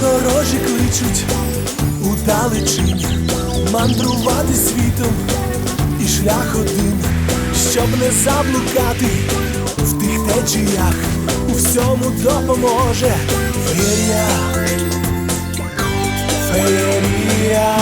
Подорожі кличуть у далечінь мандрувати світом і шлях один, щоб не заблукати в тих течіях, у всьому допоможе феєрія, феєрія.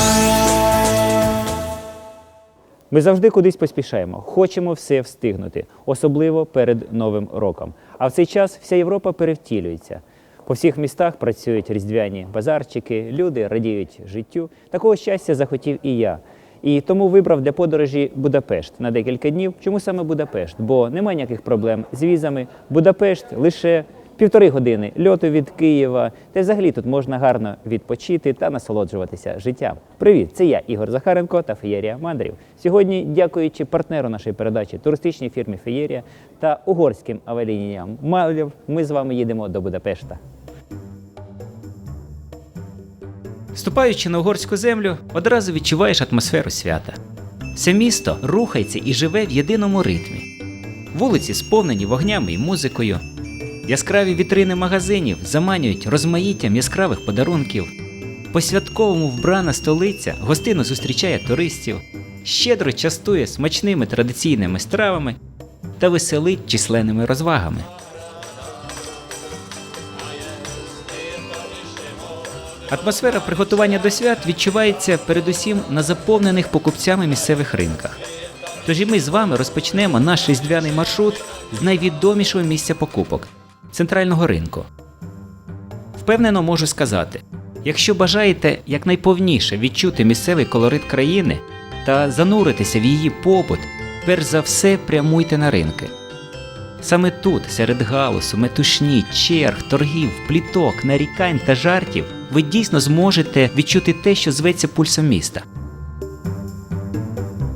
Ми завжди кудись поспішаємо, хочемо все встигнути, особливо перед Новим роком. А в цей час вся Європа перевтілюється. По всіх містах працюють різдвяні базарчики, люди радіють життю. Такого щастя захотів і я. І тому вибрав для подорожі Будапешт на декілька днів. Чому саме Будапешт? Бо немає ніяких проблем з візами. Будапешт лише півтори години льоту від Києва. Та взагалі тут можна гарно відпочити та насолоджуватися життям. Привіт, це я, Ігор Захаренко та Феєрія Мандрів. Сьогодні, дякуючи партнеру нашої передачі, туристичній фірмі Феєрія та угорським авіалініям Малів, ми з вами їдемо до Будапешта. Вступаючи на угорську землю, одразу відчуваєш атмосферу свята. Все місто рухається і живе в єдиному ритмі. Вулиці сповнені вогнями і музикою. Яскраві вітрини магазинів заманюють розмаїттям яскравих подарунків. По святковому вбрана столиця гостинно зустрічає туристів, щедро частує смачними традиційними стравами та веселить численними розвагами. Атмосфера приготування до свят відчувається передусім на заповнених покупцями місцевих ринках. Тож і ми з вами розпочнемо наш різдвяний маршрут з найвідомішого місця покупок центрального ринку. Впевнено можу сказати: якщо бажаєте якнайповніше відчути місцевий колорит країни та зануритися в її побут, перш за все прямуйте на ринки. Саме тут, серед галусу, метушні, черг, торгів, пліток, нарікань та жартів, ви дійсно зможете відчути те, що зветься пульсом міста.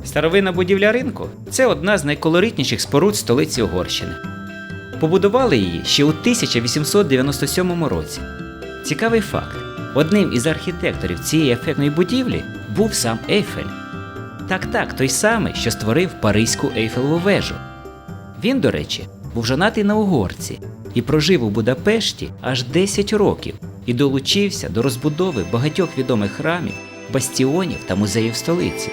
Старовинна будівля ринку це одна з найколоритніших споруд столиці Угорщини. Побудували її ще у 1897 році. Цікавий факт: одним із архітекторів цієї ефектної будівлі був сам Ейфель. Так, так, той самий, що створив Паризьку Ейфелеву вежу. Він, до речі, був жонатий на угорці і прожив у Будапешті аж 10 років і долучився до розбудови багатьох відомих храмів, бастіонів та музеїв столиці.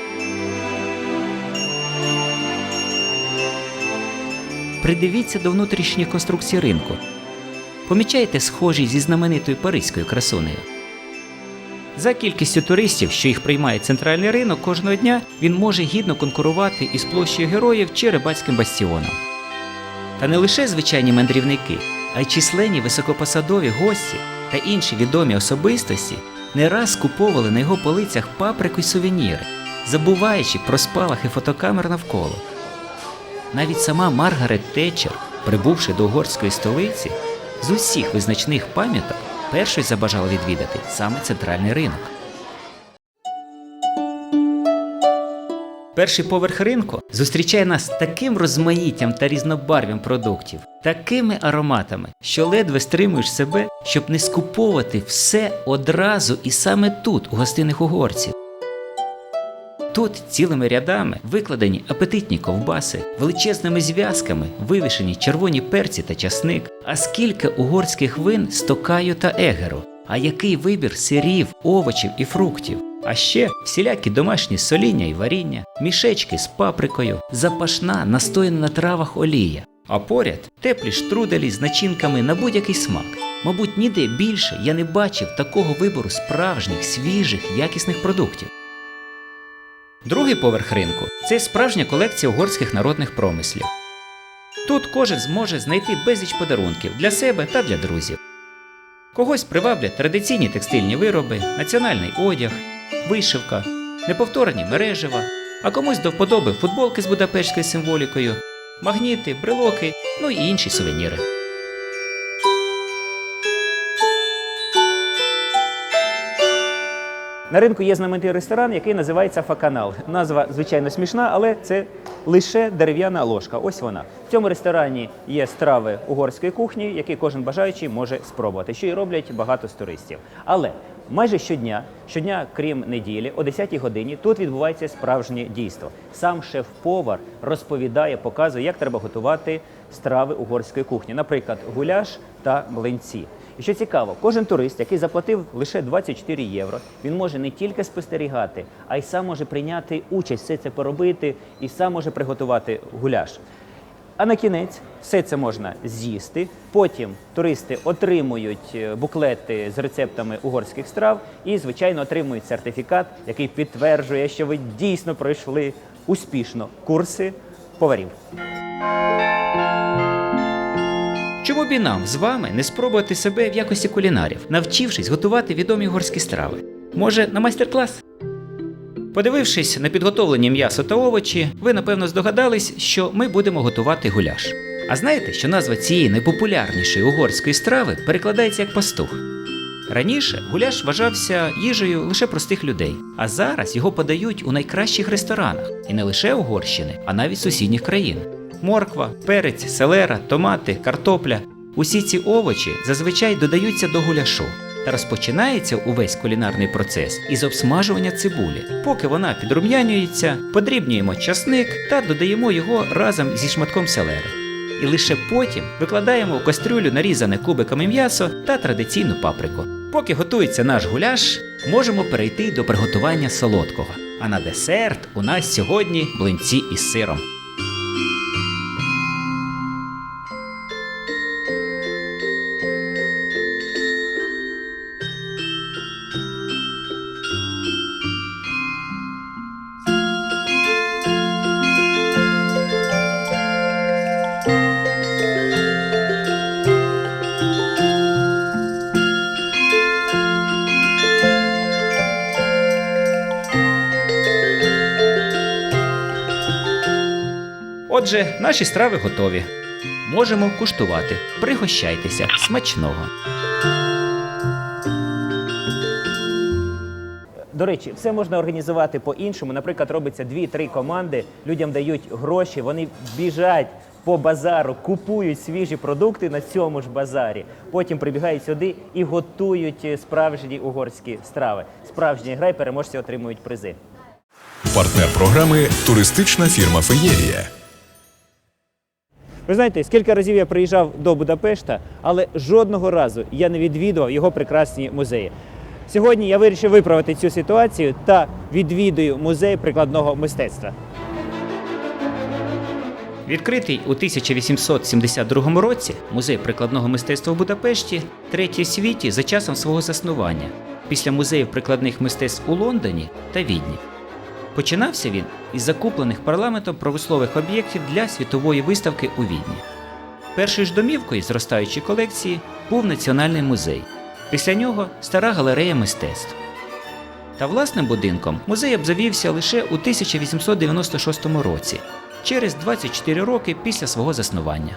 Придивіться до внутрішньої конструкції ринку. Помічаєте схожість зі знаменитою паризькою красунею. За кількістю туристів, що їх приймає центральний ринок кожного дня, він може гідно конкурувати із площею героїв чи рибацьким бастіоном. Та не лише звичайні мандрівники, а й численні високопосадові гості та інші відомі особистості не раз скуповували на його полицях паприку й сувеніри, забуваючи про спалахи фотокамер навколо. Навіть сама Маргарет Тетчер, прибувши до угорської столиці, з усіх визначних пам'яток першою забажала відвідати саме центральний ринок. Перший поверх ринку зустрічає нас таким розмаїттям та різнобарв'ям продуктів, такими ароматами, що ледве стримуєш себе, щоб не скуповувати все одразу і саме тут, у гостинних угорців. Тут цілими рядами викладені апетитні ковбаси, величезними зв'язками вивішені червоні перці та часник, а скільки угорських вин стокаю та егеру, а який вибір сирів, овочів і фруктів. А ще всілякі домашні соління і варіння, мішечки з паприкою, запашна, настояна на травах олія. А поряд теплі штруделі з начинками на будь-який смак. Мабуть, ніде більше я не бачив такого вибору справжніх, свіжих, якісних продуктів. Другий поверх ринку це справжня колекція угорських народних промислів. Тут кожен зможе знайти безліч подарунків для себе та для друзів. Когось приваблять традиційні текстильні вироби, національний одяг, вишивка, неповторні мережева, а комусь до вподоби футболки з будапештською символікою, магніти, брелоки, ну і інші сувеніри. На ринку є знаменитий ресторан, який називається Факанал. Назва звичайно смішна, але це лише дерев'яна ложка. Ось вона. В цьому ресторані є страви угорської кухні, які кожен бажаючий може спробувати, що і роблять багато з туристів. Але майже щодня, щодня, крім неділі, о 10-й годині тут відбувається справжнє дійство. Сам шеф-повар розповідає, показує, як треба готувати страви угорської кухні, наприклад, гуляш та млинці. І що цікаво, кожен турист, який заплатив лише 24 євро, він може не тільки спостерігати, а й сам може прийняти участь, все це поробити і сам може приготувати гуляш. А на кінець все це можна з'їсти. Потім туристи отримують е, буклети з рецептами угорських страв і, звичайно, отримують сертифікат, який підтверджує, що ви дійсно пройшли успішно курси поварів. Чому б і нам з вами не спробувати себе в якості кулінарів, навчившись готувати відомі угорські страви? Може, на майстер-клас? Подивившись на підготовлені м'ясо та овочі, ви напевно здогадались, що ми будемо готувати гуляш. А знаєте, що назва цієї найпопулярнішої угорської страви перекладається як пастух? Раніше гуляш вважався їжею лише простих людей, а зараз його подають у найкращих ресторанах і не лише Угорщини, а навіть сусідніх країн. Морква, перець, селера, томати, картопля усі ці овочі зазвичай додаються до гуляшу. Та розпочинається увесь кулінарний процес із обсмажування цибулі. Поки вона підрум'янюється, подрібнюємо часник та додаємо його разом зі шматком селери. І лише потім викладаємо в кастрюлю нарізане кубиками м'ясо та традиційну паприку. Поки готується наш гуляш, можемо перейти до приготування солодкого. А на десерт у нас сьогодні блинці із сиром. Отже, наші страви готові. Можемо куштувати. Пригощайтеся смачного. До речі, все можна організувати по-іншому. Наприклад, робиться 2-3 команди, людям дають гроші, вони біжать по базару, купують свіжі продукти на цьому ж базарі. Потім прибігають сюди і готують е, справжні угорські страви. Справжня гра і переможці отримують призи. Партнер програми туристична фірма Феєрія. Ви знаєте, скільки разів я приїжджав до Будапешта, але жодного разу я не відвідував його прекрасні музеї. Сьогодні я вирішив виправити цю ситуацію та відвідую музей прикладного мистецтва. Відкритий у 1872 році музей прикладного мистецтва в Будапешті третій в світі за часом свого заснування після музеїв прикладних мистецтв у Лондоні та Відні. Починався він із закуплених парламентом промислових об'єктів для світової виставки у Відні. Першою ж домівкою зростаючої колекції був Національний музей. Після нього стара галерея мистецтв. Та власним будинком музей обзавівся лише у 1896 році, через 24 роки після свого заснування.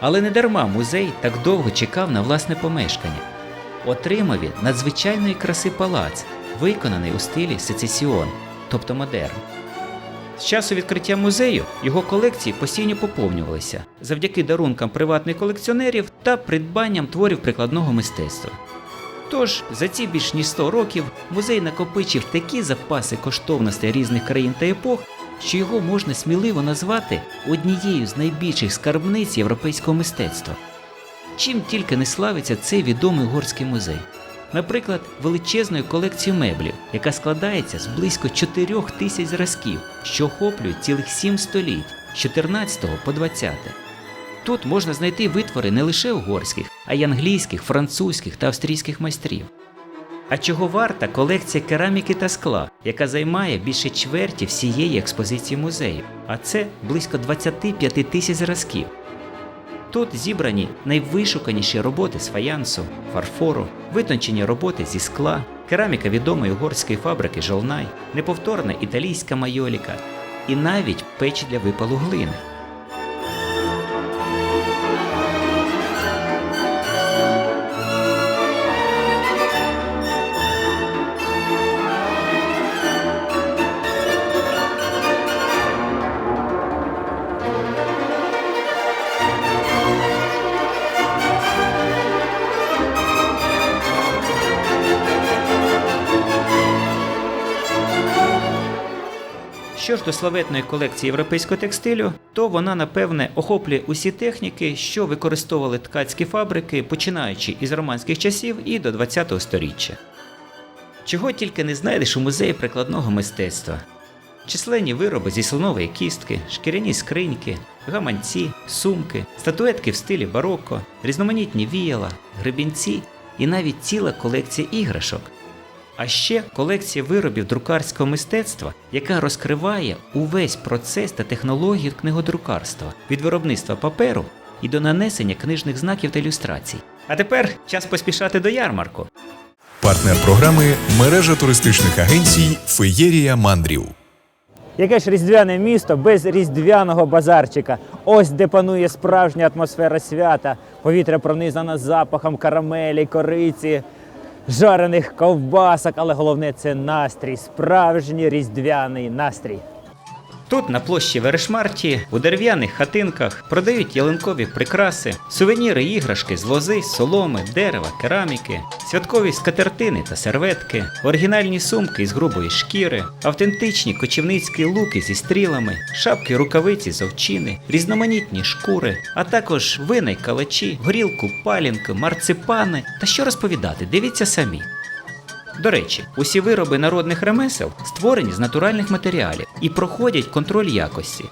Але не дарма музей так довго чекав на власне помешкання. Отримав він надзвичайної краси палац, виконаний у стилі сецесіон, тобто модерн. З часу відкриття музею його колекції постійно поповнювалися завдяки дарункам приватних колекціонерів та придбанням творів прикладного мистецтва. Тож за ці більш ніж 100 років музей накопичив такі запаси коштовностей різних країн та епох, що його можна сміливо назвати однією з найбільших скарбниць європейського мистецтва. Чим тільки не славиться цей відомий угорський музей. Наприклад, величезною колекцією меблів, яка складається з близько 4 тисяч зразків, що охоплюють цілих 7 століть з 14 по 20. Тут можна знайти витвори не лише угорських, а й англійських, французьких та австрійських майстрів. А чого варта колекція кераміки та скла, яка займає більше чверті всієї експозиції музею, а це близько 25 тисяч зразків. Тут зібрані найвишуканіші роботи з фаянсу, фарфору, витончені роботи зі скла, кераміка відомої угорської фабрики Жолнай, неповторна італійська майоліка і навіть печі для випалу глини. Що ж до славетної колекції європейського текстилю, то вона напевне охоплює усі техніки, що використовували ткацькі фабрики, починаючи із романських часів і до ХХ століття. Чого тільки не знайдеш у музеї прикладного мистецтва. Численні вироби зі слонової кістки, шкіряні скриньки, гаманці, сумки, статуетки в стилі бароко, різноманітні віяла, гребінці і навіть ціла колекція іграшок. А ще колекція виробів друкарського мистецтва, яка розкриває увесь процес та технологію книгодрукарства від виробництва паперу і до нанесення книжних знаків та ілюстрацій. А тепер час поспішати до ярмарку. Партнер програми мережа туристичних агенцій Феєрія Мандрів. Яке ж різдвяне місто без різдвяного базарчика? Ось де панує справжня атмосфера свята. Повітря пронизано запахом карамелі, кориці, жарених ковбасок, але головне це настрій, справжній різдвяний настрій. Тут, на площі Верешмарті, у дерев'яних хатинках продають ялинкові прикраси, сувеніри, іграшки з лози, соломи, дерева, кераміки, святкові скатертини та серветки, оригінальні сумки з грубої шкіри, автентичні кочівницькі луки зі стрілами, шапки, рукавиці з овчини, різноманітні шкури, а також вина й калачі, горілку, палінки, марципани. Та що розповідати, дивіться самі. До речі, усі вироби народних ремесел створені з натуральних матеріалів і проходять контроль якості.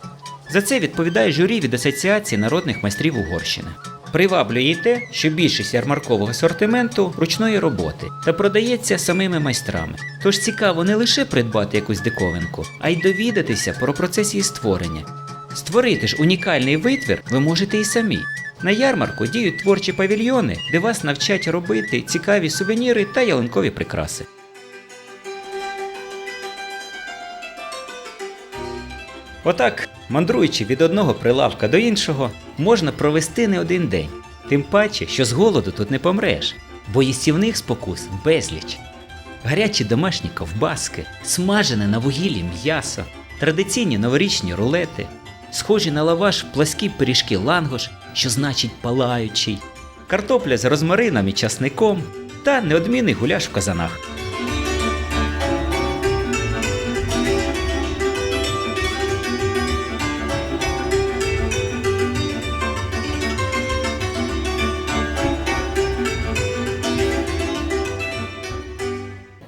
За це відповідає журі від Асоціації народних майстрів Угорщини. Приваблює й те, що більшість ярмаркового асортименту ручної роботи та продається самими майстрами. Тож цікаво не лише придбати якусь диковинку, а й довідатися про процес її створення. Створити ж унікальний витвір ви можете і самі. На ярмарку діють творчі павільйони, де вас навчать робити цікаві сувеніри та ялинкові прикраси. Отак, мандруючи від одного прилавка до іншого, можна провести не один день. Тим паче, що з голоду тут не помреш, бо їстівних спокус безліч. Гарячі домашні ковбаски, смажене на вугіллі м'ясо, традиційні новорічні рулети, схожі на лаваш пласкі пиріжки лангош, що значить палаючий, картопля з розмарином і часником та неодмінний гуляш в казанах.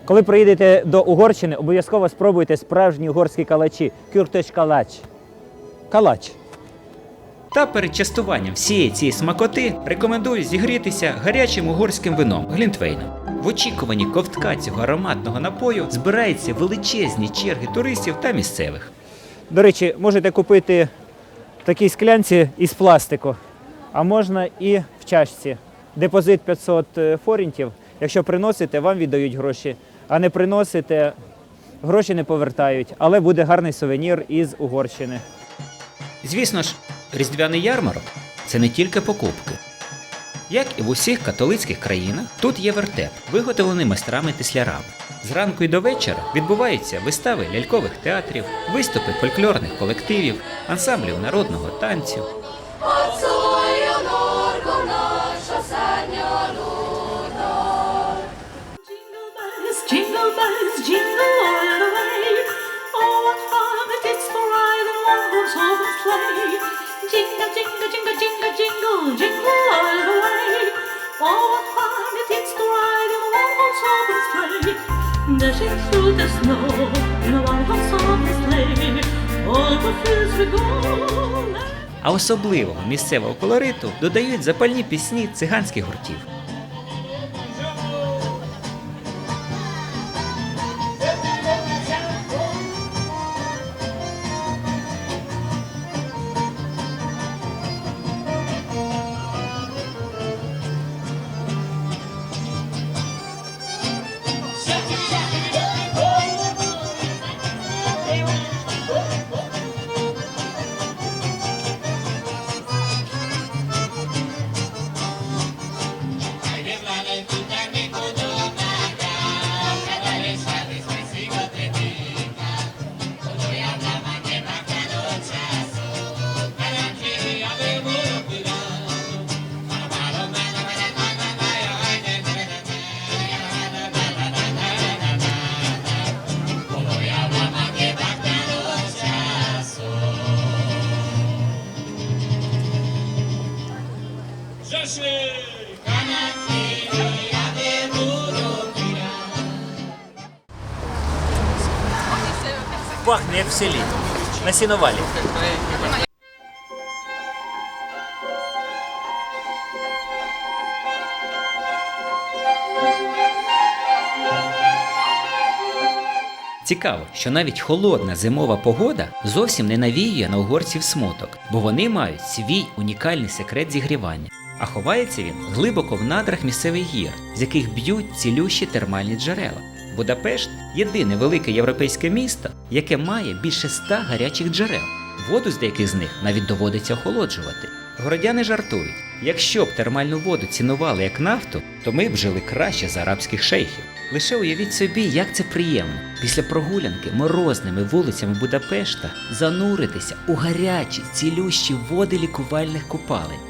Коли приїдете до Угорщини, обов'язково спробуйте справжні угорські калачі. Кюртеч калач. Калач. Та перед частуванням всієї цієї смакоти рекомендую зігрітися гарячим угорським вином глінтвейном. В очікуванні ковтка цього ароматного напою збираються величезні черги туристів та місцевих. До речі, можете купити в такій склянці із пластику, а можна і в чашці. Депозит 500 форінтів. Якщо приносите, вам віддають гроші, а не приносите, гроші не повертають, але буде гарний сувенір із Угорщини. Звісно ж, різдвяний ярмарок це не тільки покупки. Як і в усіх католицьких країнах, тут є вертеп, виготовлений майстрами-теслярами. Зранку і до вечора відбуваються вистави лялькових театрів, виступи фольклорних колективів, ансамблів народного танцю. Jingle jingle jingle. Oh. Jingle, jingle, jingle, jingle, all the way. Oh, what fun it is to ride in a one horse open sleigh. Dashing through the snow in a one horse open sleigh. All the fields we go. А особливого місцевого колориту додають запальні пісні циганських гуртів. Селі. На сіновалі. Цікаво, що навіть холодна зимова погода зовсім не навіює на угорців смуток, бо вони мають свій унікальний секрет зігрівання. А ховається він глибоко в надрах місцевих гір, з яких б'ють цілющі термальні джерела. Будапешт єдине велике європейське місто, яке має більше ста гарячих джерел. Воду з деяких з них навіть доводиться охолоджувати. Городяни жартують: якщо б термальну воду цінували як нафту, то ми б жили краще за арабських шейхів. Лише уявіть собі, як це приємно після прогулянки морозними вулицями Будапешта зануритися у гарячі, цілющі води лікувальних купалень.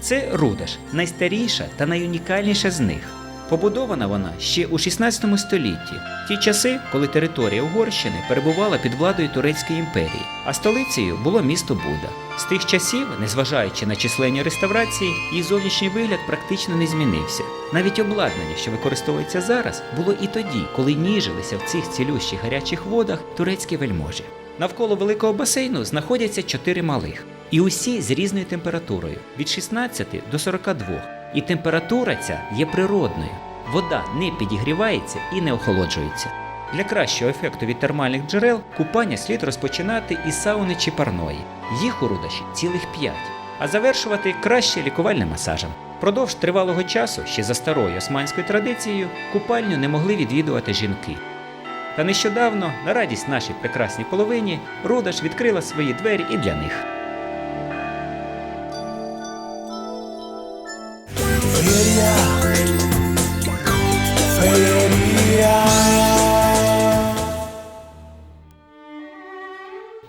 Це Рудаш, найстаріша та найунікальніша з них. Побудована вона ще у 16 столітті, в ті часи, коли територія Угорщини перебувала під владою Турецької імперії, а столицею було місто Буда. З тих часів, незважаючи на численні реставрації, її зовнішній вигляд практично не змінився. Навіть обладнання, що використовується зараз, було і тоді, коли ніжилися в цих цілющих гарячих водах турецькі вельможі. Навколо великого басейну знаходяться чотири малих, і усі з різною температурою від 16 до 42. І температура ця є природною. Вода не підігрівається і не охолоджується. Для кращого ефекту від термальних джерел купання слід розпочинати із сауни чи парної. Їх у рудаші цілих п'ять, а завершувати краще лікувальним масажем. Продовж тривалого часу, ще за старою османською традицією, купальню не могли відвідувати жінки. Та нещодавно, на радість нашій прекрасній половині, Рудаш відкрила свої двері і для них.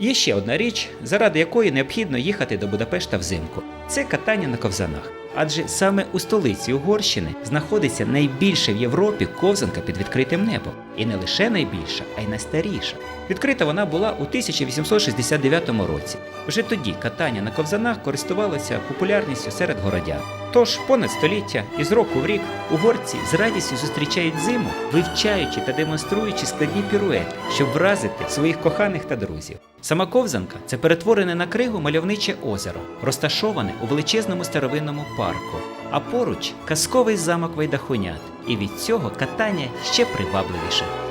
Є ще одна річ, заради якої необхідно їхати до Будапешта взимку. Це катання на ковзанах. Адже саме у столиці Угорщини знаходиться найбільша в Європі ковзанка під відкритим небом. І не лише найбільша, а й найстаріша. Відкрита вона була у 1869 році. Вже тоді катання на ковзанах користувалося популярністю серед городян. Тож понад століття із року в рік угорці з радістю зустрічають зиму, вивчаючи та демонструючи складні піруети, щоб вразити своїх коханих та друзів. Сама ковзанка це перетворене на кригу мальовниче озеро, розташоване у величезному старовинному парку. А поруч казковий замок Вайдахунят, і від цього катання ще привабливіше.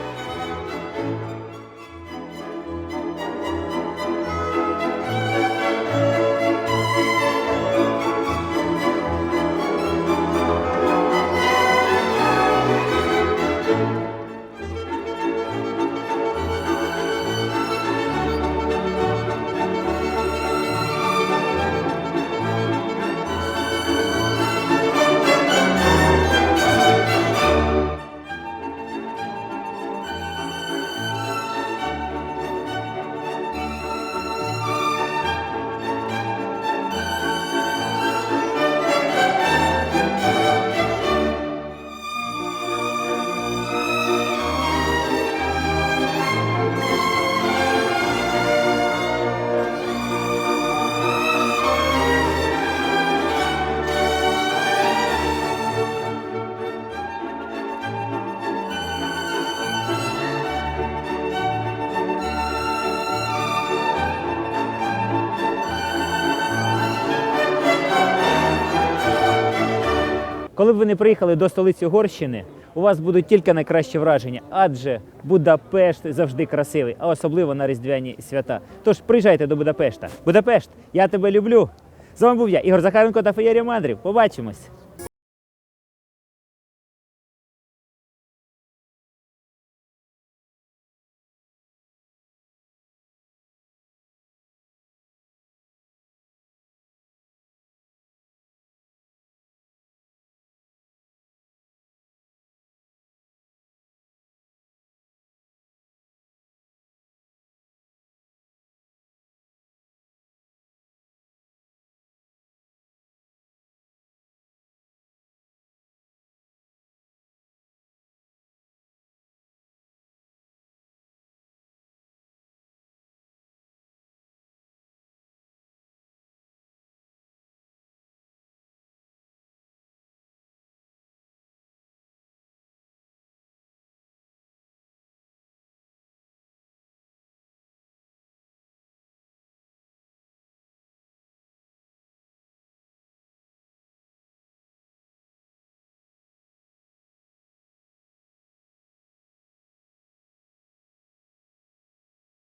Б ви не приїхали до столиці Угорщини, у вас будуть тільки найкращі враження, адже Будапешт завжди красивий, а особливо на різдвяні свята. Тож приїжджайте до Будапешта. Будапешт, я тебе люблю. З вами був я, Ігор Захаренко та Феєрія Мандрів. Побачимось!